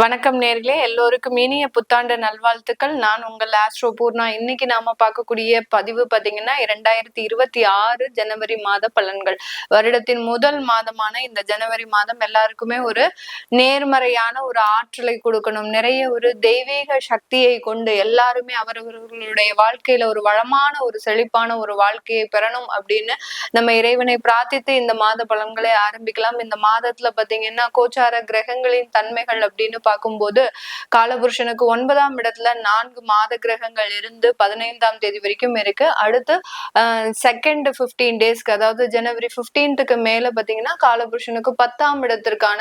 வணக்கம் நேர்களே. எல்லோருக்கும் இனிய புத்தாண்டு நல்வாழ்த்துக்கள். நான் உங்கள் ஆஸ்ட்ரோ பூர்ணா. இன்னைக்கு நாம பார்க்கக்கூடிய பதிவு பாத்தீங்கன்னா இரண்டாயிரத்தி இருபத்தி ஆறு ஜனவரி மாத பலன்கள். வருடத்தின் முதல் மாதமான இந்த ஜனவரி மாதம் எல்லாருக்குமே ஒரு நேர்மறையான ஒரு ஆற்றலை கொடுக்கணும். நிறைய ஒரு தெய்வீக சக்தியை கொண்டு எல்லாருமே அவரவர்களுடைய வாழ்க்கையில ஒரு வளமான ஒரு செழிப்பான ஒரு வாழ்க்கையை பெறணும் அப்படின்னு நம்ம இறைவனை பிரார்த்தித்து இந்த மாத பலன்களை ஆரம்பிக்கலாம். இந்த மாதத்துல பாத்தீங்கன்னா கோச்சார கிரகங்களின் தன்மைகள் அப்படின்னு பார்க்கும்போது காலபுருஷனுக்கு ஒன்பதாம் இடத்துல நான்கு மாத கிரகங்கள் இருந்து பதினைந்தாம் தேதி வரைக்கும் இருக்கு. அடுத்து செகண்ட் பிப்டீன் டேஸ்க்கு அதாவது ஜனவரி பிப்டீன்த்துக்கு மேல பாத்தீங்கன்னா காலபுருஷனுக்கு பத்தாம் இடத்திற்கான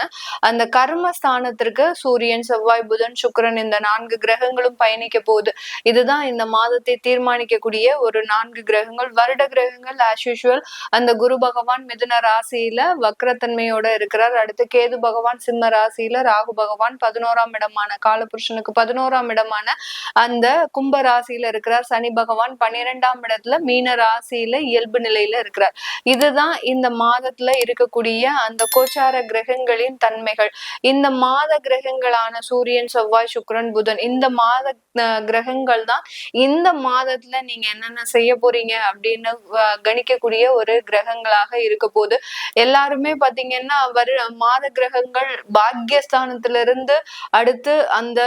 அந்த கர்ம ஸ்தானத்திற்கு சூரியன் செவ்வாய் புதன் சுக்கரன் இந்த நான்கு கிரகங்களும் பயணிக்க போகுது. இதுதான் இந்த மாதத்தை தீர்மானிக்கக்கூடிய ஒரு நான்கு கிரகங்கள். வருட கிரகங்கள் ஆஸ் யூஷுவல் அந்த குரு பகவான் மிதுன ராசியில வக்ரத்தன்மையோட இருக்கிறார். அடுத்து கேது பகவான் சிம்ம ராசியில ராகு பகவான் பதினோராம் இடமான காலபுருஷனுக்கு பதினோராம் இடமான அந்த கும்ப ராசியில இருக்கிறார். சனி பகவான் பன்னிரெண்டாம் இடத்துல மீன ராசியில இயல்பு நிலையில இருக்கிறார். இதுதான் இந்த மாதத்துல இருக்கக்கூடிய அந்த கோச்சார கிரகங்களின் தன்மைகள். இந்த மாத கிரகங்களான சூரியன் செவ்வாய் சுக்கரன் புதன் இந்த மாத கிரகங்கள் தான் இந்த மாதத்துல நீங்க என்னென்ன செய்ய போறீங்க அப்படின்னு கணிக்கக்கூடிய ஒரு கிரகங்களாக இருக்க போது எல்லாருமே பாத்தீங்கன்னா வரு மாத கிரகங்கள் பாக்யஸ்தானத்துல இருந்து அடுத்து அந்த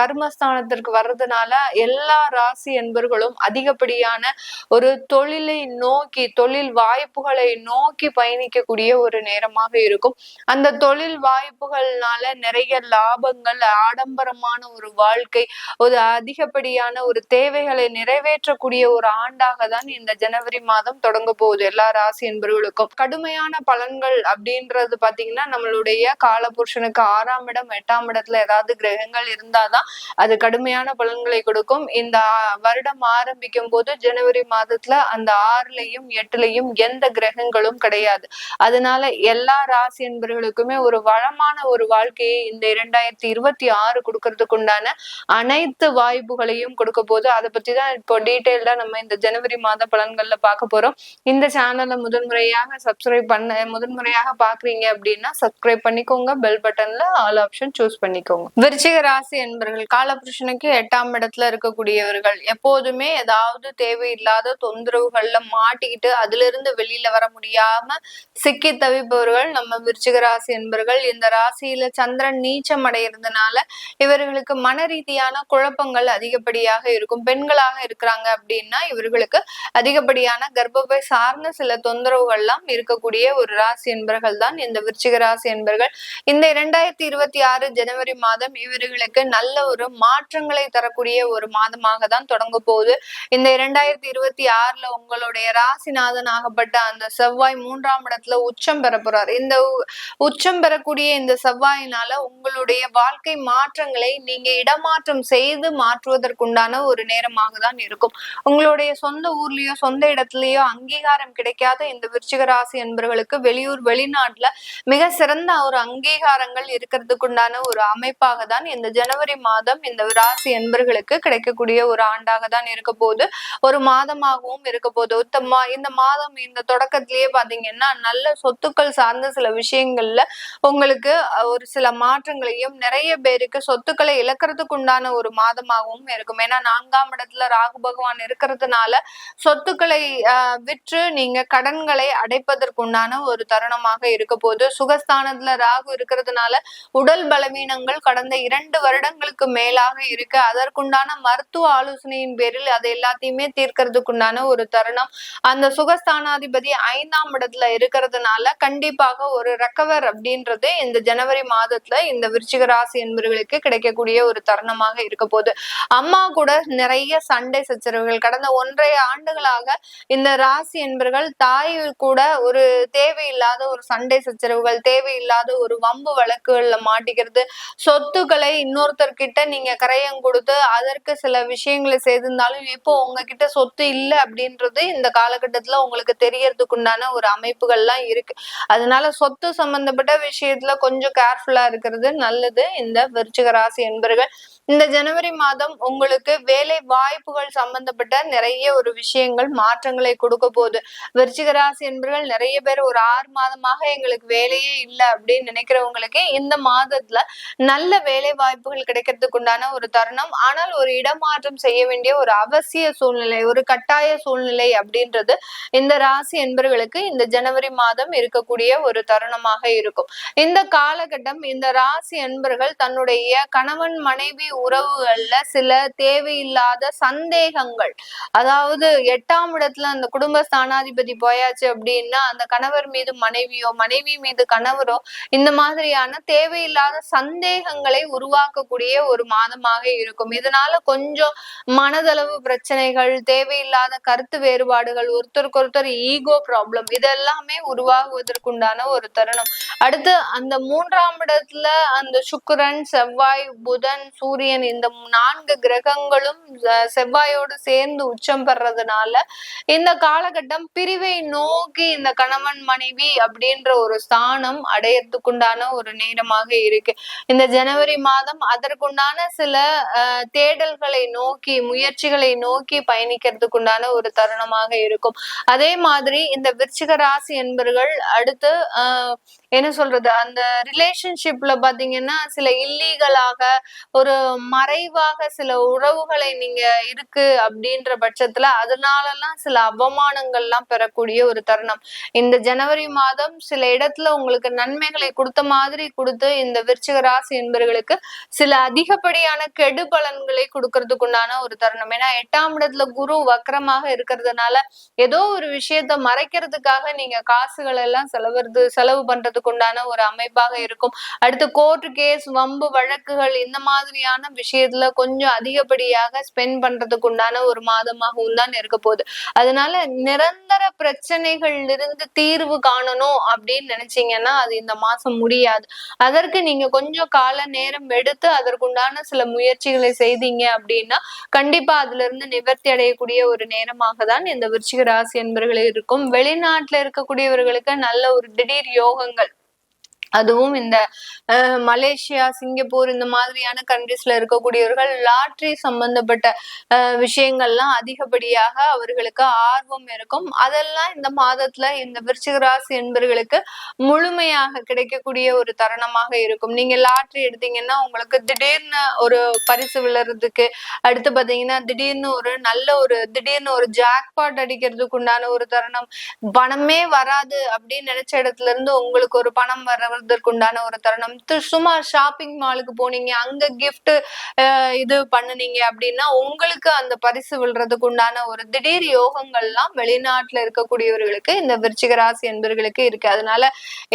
கர்மஸ்தானத்திற்கு வர்றதுனால எல்லா ராசி என்பர்களும் அதிகப்படியான ஒரு தொழிலை நோக்கி தொழில் வாய்ப்புகளை நோக்கி பயணிக்கக்கூடிய ஒரு நேரமாக இருக்கும். அந்த தொழில் வாய்ப்புகள்னால நிறைய லாபங்கள் ஆடம்பரமான ஒரு வாழ்க்கை ஒரு அதிகப்படியான ஒரு தேவைகளை நிறைவேற்றக்கூடிய ஒரு ஆண்டாக தான் இந்த ஜனவரி மாதம் தொடங்க போகுது எல்லா ராசி என்பவர்களுக்கும் கடுமையான பலன்கள் அப்படின்றது பாத்தீங்கன்னா நம்மளுடைய காலபுருஷனுக்கு ஆறாம் இடம் எட்டாம் இடத்துல ஏதாவது கிரகங்கள் இருந்தாதான் அது கடுமையான பலன்களை கொடுக்கும். இந்த வருடம் ஆரம்பிக்கும் போது ஜனவரி மாதத்துல அந்த ஆறுலையும் எட்டுலையும் எந்த கிரகங்களும் கிடையாது. அதனால எல்லா ராசி என்பர்களுக்குமே ஒரு வளமான ஒரு வாழ்க்கையை இந்த இரண்டாயிரத்தி இருபத்தி ஆறு கொடுக்கறதுக்கு உண்டான அனைத்து வாய்ப்புகளையும் கொடுக்க போது அதை பத்தி தான் இப்போ டீட்டெயில்டா நம்ம இந்த ஜனவரி மாத பலன்கள்ல பார்க்க போறோம். இந்த சேனலை முதன்முறையாக சப்ஸ்கிரைப் பண்ண முதன்முறையாக பாக்குறீங்க அப்படின்னா சப்ஸ்கிரைப் பண்ணிக்கோங்க. பெல் பட்டன்ல ஆல் ஆப்ஷன் சூஸ் பண்ணிக்கோங்க. விருச்சிக ராசி என்பர்கள் காலபுருஷனுக்கு எட்டாம் இடத்துல இருக்கக்கூடியவர்கள் எப்போதுமே ஏதாவது தேவையில்லாத தொந்தரவுகள்ல மாட்டிக்கிட்டு அதுல இருந்து வெளியில வர முடியாம சிக்கி தவிப்பவர்கள் நம்ம விருச்சிக ராசி என்பர்கள் இந்த ராசியில சந்திரன் நீச்சம் அடைகிறதுனால இவர்களுக்கு மன ரீதியான குழப்பங்கள் அதிகப்படியாக இருக்கும். பெண்களாக இருக்கிறாங்க அப்படின்னா இவர்களுக்கு அதிகப்படியான கர்ப்பப்பை சார்ந்த சில தொந்தரவுகள்லாம் இருக்கக்கூடிய ஒரு ராசி என்பர்கள் தான் இந்த விருச்சிக ராசி என்பர்கள் இந்த இரண்டாயிரத்தி இருபத்தி ஆறு ஜனவரி மாதம் இவர்களுக்கு நல்ல ஒரு மாற்றங்களை தரக்கூடிய ஒரு மாதமாக தான் தொடங்க போகுது. இந்த இரண்டாயிரத்தி இருபத்தி ஆறுல உங்களுடைய ராசிநாதன் ஆகப்பட்ட அந்த செவ்வாய் மூன்றாம் இடத்துல உச்சம் பெற போறார். இந்த உச்சம் பெறக்கூடிய இந்த செவ்வாயினால உங்களுடைய வாழ்க்கை மாற்றங்களை நீங்க இடமாற்றம் செய்து மாற்றுவதற்குண்டான ஒரு நேரமாக தான் இருக்கும். உங்களுடைய சொந்த ஊர்லயோ சொந்த இடத்துலயோ அங்கீகாரம் கிடைக்காத இந்த விருச்சிக ராசி என்பவர்களுக்கு வெளியூர் வெளிநாட்டுல மிக சிறந்த ஒரு அங்கீகாரங்கள் இருக்கிறதுக்குண்டான ஒரு அமைப்பாக தான் இந்த ஜனவரி மாதம் இந்த ராசி என்பர்களுக்கு கிடைக்கக்கூடிய ஒரு ஆண்டாக தான் இருக்க போது ஒரு மாதமாகவும் இருக்க போது இந்த மாதம் இந்த தொடக்கத்திலேயே பாத்தீங்கன்னா நல்ல சொத்துக்கள் சார்ந்த சில விஷயங்கள்ல உங்களுக்கு ஒரு சில மாற்றங்களையும் நிறைய பேருக்கு சொத்துக்களை இழக்கிறதுக்கு உண்டான ஒரு மாதமாகவும் இருக்கும். ஏன்னா நான்காம் இடத்துல ராகு பகவான் இருக்கிறதுனால சொத்துக்களை விற்று நீங்க கடன்களை அடைப்பதற்குண்டான ஒரு தருணமாக இருக்க போது சுகஸ்தானத்துல ராகு இருக்கிறதுனால உடல் பலவீனங்கள் கடந்த இரண்டு வருடங்களுக்கு மேலாக இருக்கு. அதற்குண்டான மருத்துவ ஆலோசனையின் பேரில் அதை எல்லாத்தையுமே தீர்க்கறதுக்குண்டான ஒரு தருணம். அந்த சுகஸ்தானாதிபதி ஐந்தாம் இடத்துல இருக்கிறதுனால கண்டிப்பாக ஒரு ரெக்கவர் அப்படின்றது இந்த ஜனவரி மாதத்துல இந்த விருச்சிக ராசி என்பவர்களுக்கு கிடைக்கக்கூடிய ஒரு தருணமாக இருக்க போது அம்மா கூட நிறைய சண்டை சச்சரவுகள். கடந்த ஒன்றைய ஆண்டுகளாக இந்த ராசி என்பவர்கள் தாய் கூட ஒரு தேவையில்லாத ஒரு சண்டை சச்சரவுகள் தேவையில்லாத ஒரு வம்பு வழக்குகள்ல மாட்டிக்கிறது சொத்துக்களை இன்னொருத்தர்கிட்ட நீங்க கரையம் கொடுத்து அதற்கு சில விஷயங்களை செய்திருந்தாலும் இப்போ உங்ககிட்ட சொத்து இல்லை அப்படின்றது இந்த காலகட்டத்துல உங்களுக்கு தெரியறதுக்கு உண்டான ஒரு அமைப்புகள்லாம் இருக்கு. அதனால சொத்து சம்பந்தப்பட்ட விஷயத்துல கொஞ்சம் கேர்ஃபுல்லா இருக்கிறது நல்லது. இந்த விருச்சிக ராசி என்பர்கள் இந்த ஜனவரி மாதம் உங்களுக்கு வேலை வாய்ப்புகள் சம்பந்தப்பட்ட நிறைய ஒரு விஷயங்கள் மாற்றங்களை கொடுக்க போகுது. விருச்சிக ராசி என்பர்கள் நிறைய பேர் ஒரு ஆறு மாதமாக எங்களுக்கு வேலையே இல்லை அப்படின்னு நினைக்கிறவங்களுக்கு இந்த மாதத்துல நல்ல வேலை வாய்ப்புகள் கிடைக்கிறதுக்கு உண்டான ஒரு தருணம். ஆனால் ஒரு இடமாற்றம் செய்ய வேண்டிய ஒரு அவசிய சூழ்நிலை ஒரு கட்டாய சூழ்நிலை அப்படின்றது இந்த ராசி என்பவர்களுக்கு இந்த ஜனவரி மாதம் இருக்கக்கூடிய ஒரு தருணமாக இருக்கும். இந்த காலகட்டம் இந்த ராசி என்பர்கள் தன்னுடைய கணவன் மனைவி உறவுகள்ல சில தேவையில்லாத சந்தேகங்கள். அதாவது எட்டாம் இடத்துல அந்த குடும்ப ஸ்தானாதிபதி போயாச்சு அப்படின்னா அந்த கணவர் மீது மனைவியோ மனைவி மீது கணவரோ இந்த மாதிரியான தேவையில்லாத சந்தேகங்களை உருவாக்கக்கூடிய ஒரு மாதமாக இருக்கும். இதனால கொஞ்சம் மனதளவு பிரச்சனைகள் தேவையில்லாத கருத்து வேறுபாடுகள் ஒருத்தருக்கு ஒருத்தர் ஈகோ ப்ராப்ளம் இதெல்லாமே உருவாகுவதற்குண்டான ஒரு தருணம். அடுத்து அந்த மூன்றாம் இடத்துல அந்த சுக்கரன் செவ்வாய் புதன் சூரியன் இந்த நான்கு கிரகங்களும் செவ்வாயோடு சேர்ந்து உச்சம் பெறதுனால இந்த காலகட்டம் பிரிவை நோக்கி இந்த கணவன் மனைவி அப்படின்ற ஒரு ஸ்தானம் அடையறதுக்குண்டான ஒரு நேரமாக இருக்கு. இந்த ஜனவரி மாதம் அதற்குண்டான சில தேடல்களை நோக்கி முயற்சிகளை நோக்கி பயணிக்கிறதுக்குண்டான ஒரு தருணமாக இருக்கும். அதே மாதிரி இந்த விருச்சிக ராசி என்பர்கள் அடுத்து என்ன சொல்றது அந்த ரிலேஷன்ஷிப்ல பாத்தீங்கன்னா சில இல்லீகலாக ஒரு மறைவாக சில உறவுகளை நீங்க இருக்கு அப்படின்ற பட்சத்துல அதனாலலாம் சில அவமானங்கள்லாம் பெறக்கூடிய ஒரு தருணம். இந்த ஜனவரி மாதம் சில இடத்துல உங்களுக்கு நன்மைகளை கொடுத்த மாதிரி கொடுத்து இந்த விருச்சிக ராசி என்பர்களுக்கு சில அதிகப்படியான கெடு பலன்களை கொடுக்கறதுக்கு உண்டான ஒரு தருணம். ஏன்னா எட்டாம் இடத்துல குரு வக்கரமாக இருக்கிறதுனால ஏதோ ஒரு விஷயத்த மறைக்கிறதுக்காக நீங்க காசுகள் எல்லாம் செலவுறது செலவு பண்றதுக்கு உண்டான ஒரு அமைப்பாக இருக்கும். அடுத்து கோர்ட் கேஸ் வம்பு வழக்குகள் இந்த மாதிரியான விஷயத்துல கொஞ்சம் அதிகப்படியாக ஸ்பெண்ட் பண்றதுக்கு உண்டான ஒரு மாதமாகவும் தான் இருக்க போகுது. அதனால நிரந்தர பிரச்சனைகள் இருந்து தீர்வு காணணும் அப்படின்னு நினைச்சீங்கன்னா அது இந்த மாசம் முடியாது. அதற்கு நீங்க கொஞ்சம் கால நேரம் எடுத்து அதற்குண்டான சில முயற்சிகளை செய்தீங்க அப்படின்னா கண்டிப்பா அதுல இருந்து நிவர்த்தி அடையக்கூடிய ஒரு நேரமாக தான் இந்த விருச்சிக ராசி என்பவர்களே இருக்கும். வெளிநாட்டுல இருக்கக்கூடியவர்களுக்கு நல்ல ஒரு திடீர் யோகங்கள் அதுவும் இந்த மலேசியா சிங்கப்பூர் இந்த மாதிரியான கண்ட்ரிஸ்ல இருக்கக்கூடியவர்கள் லாட்ரி சம்பந்தப்பட்ட விஷயங்கள்லாம் அதிகப்படியாக அவர்களுக்கு ஆர்வம் இருக்கும். அதெல்லாம் இந்த மாதத்துல இந்த விருச்சிகராசி என்பவர்களுக்கு முழுமையாக கிடைக்கக்கூடிய ஒரு தருணமாக இருக்கும். நீங்க லாட்ரி எடுத்தீங்கன்னா உங்களுக்கு திடீர்னு ஒரு பரிசு விழுறதுக்கு அடுத்து பாத்தீங்கன்னா திடீர்னு ஒரு நல்ல ஒரு திடீர்னு ஒரு ஜாக்பாட் அடிக்கிறதுக்கு உண்டான ஒரு தருணம் பணமே வராது அப்படின்னு நினைச்ச இடத்துல இருந்து உங்களுக்கு ஒரு பணம் வர போறதற்குண்டான ஒரு தருணம். சும்மா ஷாப்பிங் மாலுக்கு போனீங்க. அங்க கிஃப்ட் இது பண்ணுனீங்க அப்படின்னா உங்களுக்கு அந்த பரிசு விழுறதுக்கு உண்டான ஒரு திடீர் யோகங்கள்லாம் வெளிநாட்டுல இருக்கக்கூடியவர்களுக்கு இந்த விருச்சிகராசி என்பர்களுக்கு இருக்கு. அதனால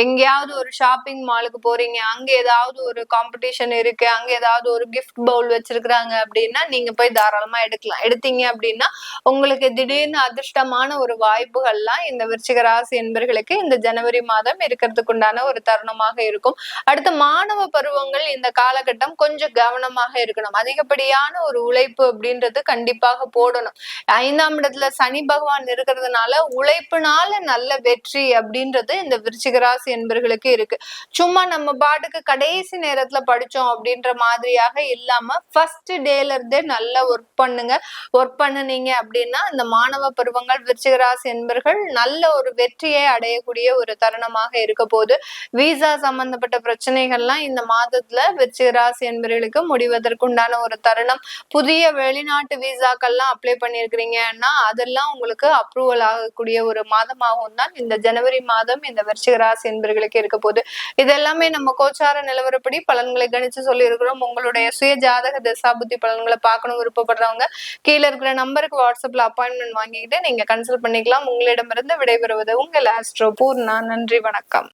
எங்கேயாவது ஒரு ஷாப்பிங் மாலுக்கு போறீங்க. அங்க ஏதாவது ஒரு காம்படிஷன் இருக்கு. அங்க ஏதாவது ஒரு கிஃப்ட் பவுல் வச்சிருக்கிறாங்க அப்படின்னா நீங்க போய் தாராளமா எடுக்கலாம். எடுத்தீங்க அப்படின்னா உங்களுக்கு திடீர்னு அதிர்ஷ்டமான ஒரு வாய்ப்புகள்லாம் இந்த விருச்சிகராசி என்பர்களுக்கு இந்த ஜனவரி மாதம் இருக்கிறதுக்கு உண்டான ஒரு தருணம் கவனமாக இருக்கும். அடுத்து மாணவ பருவங்கள் இந்த காலகட்டம் கொஞ்சம் கவனமாக இருக்கணும். அதிகப்படியான ஒரு உழைப்பு அப்படின்றது கண்டிப்பாக போடணும். ஐந்தாம் இடத்துல சனி பகவான் இருக்கிறதுனால உழைப்புனால நல்ல வெற்றி அப்படின்றது இந்த விருச்சிகராசி என்பர்களுக்கு இருக்கு. சும்மா நம்ம பாட்டுக்கு கடைசி நேரத்துல படிச்சோம் அப்படின்ற மாதிரியாக இல்லாம ஃபர்ஸ்ட் டேல இருந்தே நல்லா ஒர்க் பண்ணுங்க. ஒர்க் பண்ணுனீங்க அப்படின்னா இந்த மாணவ பருவங்கள் விருச்சிகராசி என்பர்கள் நல்ல ஒரு வெற்றியை அடையக்கூடிய ஒரு தருணமாக இருக்க போது விசா விசா சம்பந்தப்பட்ட பிரச்சனைகள்லாம் இந்த மாதத்துல விருச்சிக ராசி என்பவர்களுக்கு முடிவதற்குண்டான ஒரு தருணம். புதிய வெளிநாட்டு விசாக்கள்லாம் அப்ளை பண்ணியிருக்கிறீங்கன்னா அதெல்லாம் உங்களுக்கு அப்ரூவல் ஆகக்கூடிய ஒரு மாதமாகவும் தான் இந்த ஜனவரி மாதம் இந்த விருச்சிக ராசி என்பவர்களுக்கு இருக்க போகுது. இது எல்லாமே நம்ம கோச்சார நிலவரப்படி பலன்களை கணிச்சு சொல்லியிருக்கிறோம். உங்களுடைய சுய ஜாதக தசாபுத்தி பலன்களை பார்க்கணும் விருப்பப்படுறவங்க கீழே இருக்கிற நம்பருக்கு வாட்ஸ்அப்ல அப்பாயின்மெண்ட் வாங்கிக்கிட்டு நீங்க கன்சல்ட் பண்ணிக்கலாம். உங்களிடமிருந்து விடைபெறுவது உங்கள் ஆஸ்ட்ரோ பூர்ணா. நன்றி வணக்கம்.